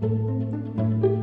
Thank you.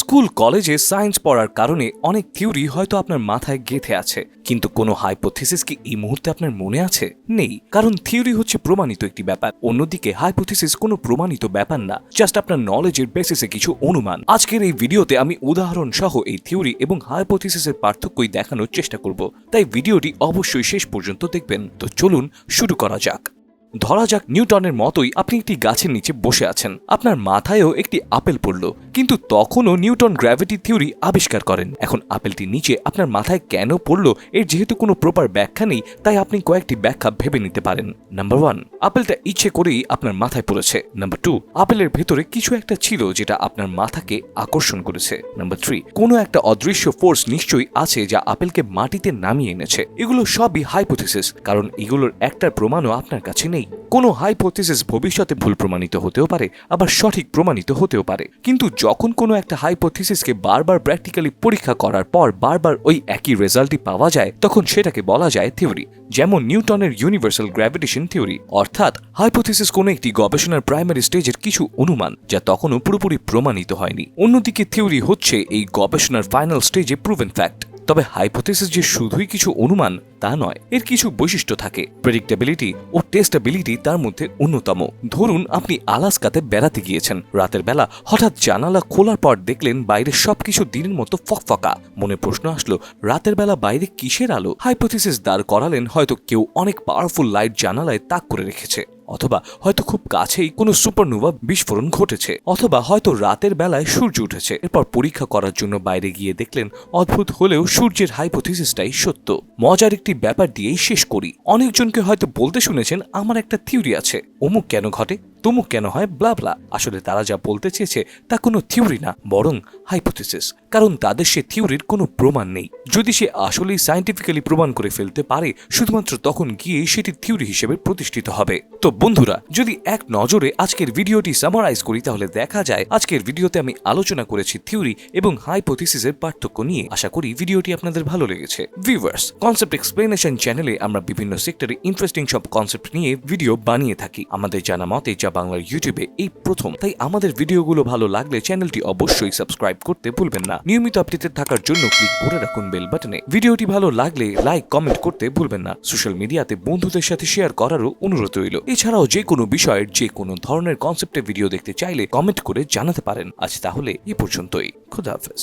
School, কলেজে science পড়ার কারণে অনেক থিওরি হয়তো আপনার মাথায় গেঁথে আছে। কিন্তু কোনো হাইপোথিসিস কি এই মুহূর্তে আপনার মনে আছে? নেই, কারণ থিওরি হচ্ছে প্রমাণিত একটি ব্যাপার। অন্যদিকে, হাইপোথিসিস কোনো প্রমাণিত ব্যাপার না, জাস্ট আপনার নলেজের বেসিসে কিছু অনুমান। আজকের এই ভিডিওতে আমি উদাহরণ সহ এই থিওরি এবং হাইপোথিসিসের পার্থক্যই দেখানোর চেষ্টা করব। তাই ভিডিওটি অবশ্যই শেষ পর্যন্ত দেখবেন। তো চলুন, শুরু করা যাক। ধরা যাক নিউটনের মতোই আপনি একটি গাছের নিচে বসে আছেন। আপনার মাথায়ও একটি আপেল পড়ল। কিন্তু তখনও নিউটন গ্র্যাভিটি থিওরি আবিষ্কার করেন। এখন আপেলটি নিচে আপনার মাথায় কেন পড়ল, এর যেহেতু কোনো প্রপার ব্যাখ্যা নেই, তাই আপনি কয়েকটি ব্যাখ্যা ভেবে নিতে পারেন। নাম্বার ওয়ান, আপেলটা ইচ্ছে করেই আপনার মাথায় পড়েছে। নাম্বার টু, আপেলের ভেতরে কিছু একটা ছিল যেটা আপনার মাথাকে আকর্ষণ করেছে। নাম্বার থ্রি, কোনো একটা অদৃশ্য ফোর্স নিশ্চয়ই আছে যা আপেলকে মাটিতে নামিয়ে এনেছে। এগুলো সবই হাইপোথিসিস, কারণ এগুলোর একটার প্রমাণও আপনার কাছে নেই। কোনো হাইপোথিসিস ভবিষ্যতে ভুল প্রমাণিত হতেও পারে, আবার সঠিক প্রমাণিত হতেও পারে। কিন্তু যখন কোনো একটা হাইপোথিসিসকে বারবার প্র্যাকটিক্যালি পরীক্ষা করার পর বারবার ওই একই রেজাল্টই পাওয়া যায়, তখন সেটাকে বলা যায় থিওরি যেমন নিউটনের ইউনিভার্সাল গ্র্যাভিটেশন থিওরি অর্থাৎ হাইপোথিসিস কোনো একটি গবেষণার প্রাইমারি স্টেজের কিছু অনুমান, যা তখনও পুরোপুরি প্রমাণিত হয়নি। অন্যদিকে থিওরি হচ্ছে এই গবেষণার ফাইনাল স্টেজে প্রুভেন ফ্যাক্ট তবে হাইপোথিসিস যে শুধুই কিছু অনুমান, তা নয়, এর কিছু বৈশিষ্ট্য থাকে। প্রেডিক্টেবিলিটি ও টেস্টেবিলিটি তার মধ্যে অন্যতম। ধরুন, আপনি আলাস্কাতে বেড়াতে গিয়েছেন। রাতের বেলা হঠাৎ জানালা খোলার পর দেখলেন বাইরে সবকিছু দিনের মতো ফকফকা। মনে প্রশ্ন আসলো, রাতের বেলা বাইরে কিসের আলো? হাইপোথিসিস দাঁড় করালেন হয়তো কেউ অনেক পাওয়ারফুল লাইট জানালায় তাক করে রেখেছে। অথবা হয়তো খুব কাছেই কোনো সুপারনোভা বিস্ফোরণ ঘটেছে, অথবা হয়তো রাতের বেলায় সূর্য উঠেছে। এরপর পরীক্ষা করার জন্য বাইরে গিয়ে দেখলেন, অদ্ভুত হলেও সূর্যের হাইপোথিসিসটাই সত্য। মজার একটি ব্যাপার দিয়েই শেষ করি। অনেকজনকে হয়তো বলতে শুনেছেন, আমার একটা থিওরি আছে। অমুক কেন ঘটে? তমুক কেন হয় ব্লা ব্লা আসলে তারা যা বলতে চেয়েছে, তা কোনো থিওরি না, বরং হাইপোথিসিস কারণ তাদের সে থিওরির কোনো প্রমাণ নেই। যদি সে আসলেই সায়েন্টিফিক্যালি প্রমাণ করে ফেলতে পারে, শুধুমাত্র তখন গিয়ে সেটি থিওরি হিসেবে প্রতিষ্ঠিত হবে। তো বন্ধুরা, যদি এক নজরে আজকের ভিডিওটি সামারাইজ করি, তাহলে দেখা যায়, আজকের ভিডিওতে আমি আলোচনা করেছি থিওরি এবং হাইপোথিসিসের পার্থক্য নিয়ে। আশা করি ভিডিওটি আপনাদের ভালো লেগেছে। ভিউয়ার্স কনসেপ্ট এক্সপ্লেনেশন চ্যানেলে আমরা বিভিন্ন সেক্টরে ইন্টারেস্টিং সব কনসেপ্ট নিয়ে ভিডিও বানিয়ে থাকি। আমাদের জানা মতে, যা বাংলার ইউটিউবে এই প্রথম। তাই আমাদের ভিডিওগুলো ভালো লাগলে চ্যানেলটি অবশ্যই সাবস্ক্রাইব করতে ভুলবেন না। নিয়মিত আপডেটেড থাকার জন্য ক্লিক করে রাখুন বেল বাটনে ভিডিওটি ভালো লাগলে লাইক কমেন্ট করতে ভুলবেন না। সোশ্যাল মিডিয়াতে বন্ধুদের সাথে শেয়ার করারও অনুরোধ রইল। এছাড়াও যে কোনো বিষয়ের, যে কোনো ধরনের কনসেপ্টে ভিডিও দেখতে চাইলে কমেন্ট করে জানাতে পারেন। আজ তাহলে এ পর্যন্তই। খুদা হাফেজ।